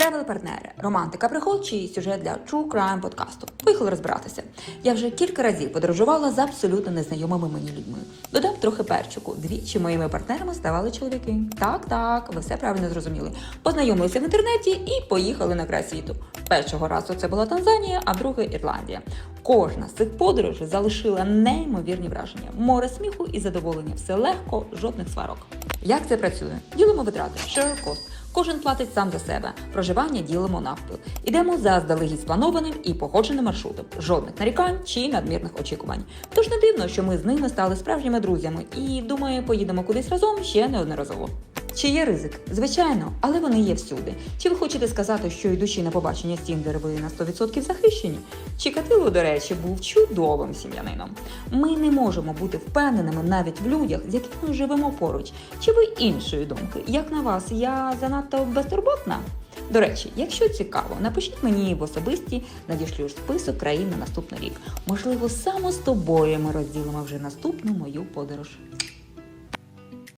Тревел партнери, романтика пригод чи сюжет для True Crime подкасту. Поїхали розбиратися. Я вже кілька разів подорожувала з абсолютно незнайомими мені людьми. Додам трохи перчику. Двічі моїми партнерами ставали чоловіки. Так, так, ви все правильно зрозуміли. Познайомилися в інтернеті і поїхали на край світу. Першого разу це була Танзанія, а другий Ірландія. Кожна з цих подорожей залишила неймовірні враження. Море сміху і задоволення. Все легко, жодних сварок. Як це працює? Ділимо витрати. Share cost. Кожен платить сам за себе. Проживання ділимо навпіл. Ідемо заздалегідь спланованим і погодженим маршрутом. Жодних нарікань чи надмірних очікувань. Тож не дивно, що ми з ними стали справжніми друзями і, думаю, поїдемо кудись разом ще неодноразово. Чи є ризик? Звичайно, але вони є всюди. Чи ви хочете сказати, що йдучи на побачення з Тіндер, ви на 100% захищені? Чикатило, до речі, був чудовим сім'янином. Ми не можемо бути впевненими навіть в людях, з якими живемо поруч. Чи ви іншої думки? Як на вас, я занадто безтурботна? До речі, якщо цікаво, напишіть мені в особисті, надішлю список країн на наступний рік. Можливо, саме з тобою ми розділимо вже наступну мою подорож.